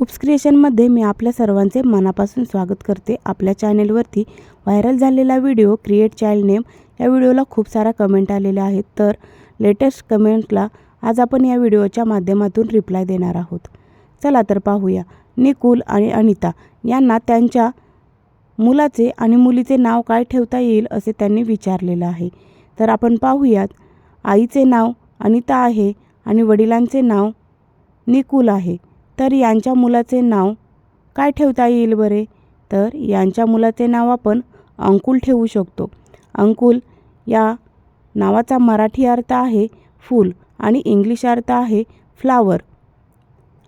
Oops क्रिएशनमध्ये मी आपल्या सर्वांचे मनापासून स्वागत करते. आपल्या चॅनेलवरती व्हायरल झालेला व्हिडिओ क्रिएट चाइल्ड नेम या व्हिडिओला खूप सारा कमेंट आलेल्या आहेत. तर लेटेस्ट कमेंटला आज आपण या व्हिडिओच्या माध्यमातून रिप्लाय देणार आहोत. चला तर पाहूया. निकुल आणि अनिता यांना त्यांच्या मुलाचे आणि मुलीचे नाव काय ठेवता येईल असे त्यांनी विचारलेलं आहे. तर आपण पाहूयात. आईचे नाव अनिता आहे आणि वडिलांचे नाव निकुल आहे. तर यांच्या मुलाचे नाव काय ठेवता येईल बरे? तर यांच्या मुलाचे नाव आपण अंकुल ठेवू शकतो. अंकुल या नावाचा मराठी अर्थ आहे फूल आणि इंग्लिश अर्थ आहे फ्लावर.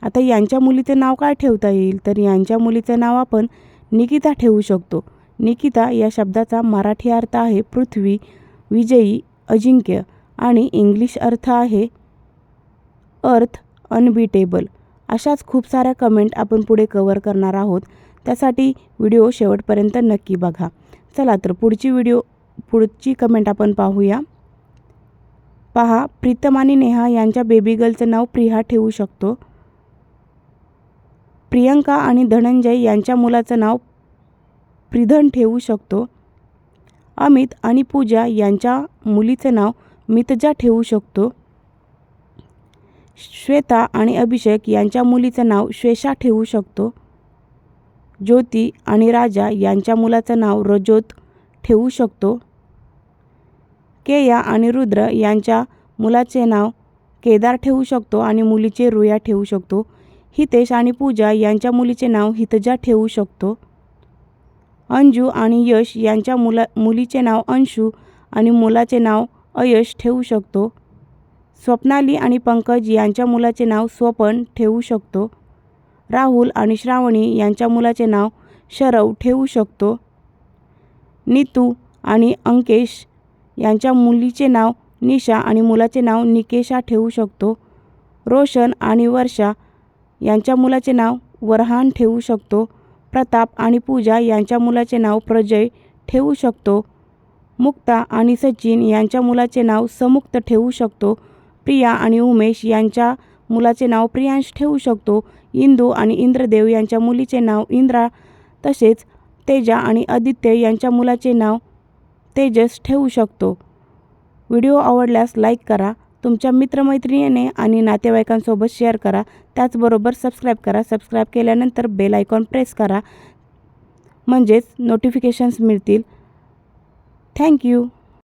आता यांच्या मुलीचे नाव काय ठेवता येईल? तर यांच्या मुलीचं नाव आपण निकिता ठेवू शकतो. निकिता या शब्दाचा मराठी अर्थ आहे पृथ्वी विजयी अजिंक्य आणि इंग्लिश अर्थ आहे अर्थ अनबीटेबल. अशाच खूप साऱ्या कमेंट आपण पुढे कवर करणार आहोत. त्यासाठी व्हिडिओ शेवटपर्यंत नक्की बघा. चला तर पुढची व्हिडिओ पुढची कमेंट आपण पाहूया. पहा प्रीतम आणि नेहा यांच्या बेबी गर्लचं नाव प्रिया ठेवू शकतो. प्रियंका आणि धनंजय यांच्या मुलाचं नाव प्रिधन ठेवू शकतो. अमित आणि पूजा यांच्या मुलीचं नाव मितजा ठेवू शकतो. श्वेता आणि अभिषेक यांच्या मुलीचं नाव श्वेषा ठेवू शकतो. ज्योती आणि राजा यांच्या मुलाचं नाव रजोत ठेवू शकतो. केया आणि रुद्र यांच्या मुलाचे नाव केदार ठेवू शकतो आणि मुलीचे रुया ठेवू शकतो. हितेश आणि पूजा यांच्या मुलीचे नाव हितजा ठेवू शकतो. अंजू आणि यश यांच्या मुला मुलीचे नाव अंशू आणि मुलाचे नाव अयश ठेवू शकतो. स्वप्नाली आणि पंकज यांच्या मुलाचे नाव स्वपन ठेवू शकतो. राहुल आणि श्रावणी यांच्या मुलाचे नाव शरव ठेवू शकतो. नीतू आणि अंकेश यांच्या मुलीचे नाव निशा आणि मुलाचे नाव निकेशा ठेवू शकतो. रोशन आणि वर्षा यांच्या मुलाचे नाव वरहान ठेवू शकतो. प्रताप आणि पूजा यांच्या मुलाचे नाव प्रजय ठेवू शकतो. मुक्ता आणि सचिन यांच्या मुलाचे नाव समुक्त ठेवू शकतो. प्रिया आणि उमेश यांच्या मुलाचे नाव प्रियांश ठेवू शकतो. इंदू आणि इंद्रदेव यांच्या मुलीचे नाव इंद्रा तसेच तेजा आणि आदित्य यांच्या मुलाचे नाव तेजस ठेवू शकतो. व्हिडिओ आवडल्यास लाईक करा तुमच्या मित्रमैत्रिणीने आणि नातेवाईकांसोबत शेअर करा त्याचबरोबर सबस्क्राईब करा सबस्क्राईब केल्यानंतर बेल आयकॉन प्रेस करा. म्हणजेच नोटिफिकेशन्स मिळतील. थँक्यू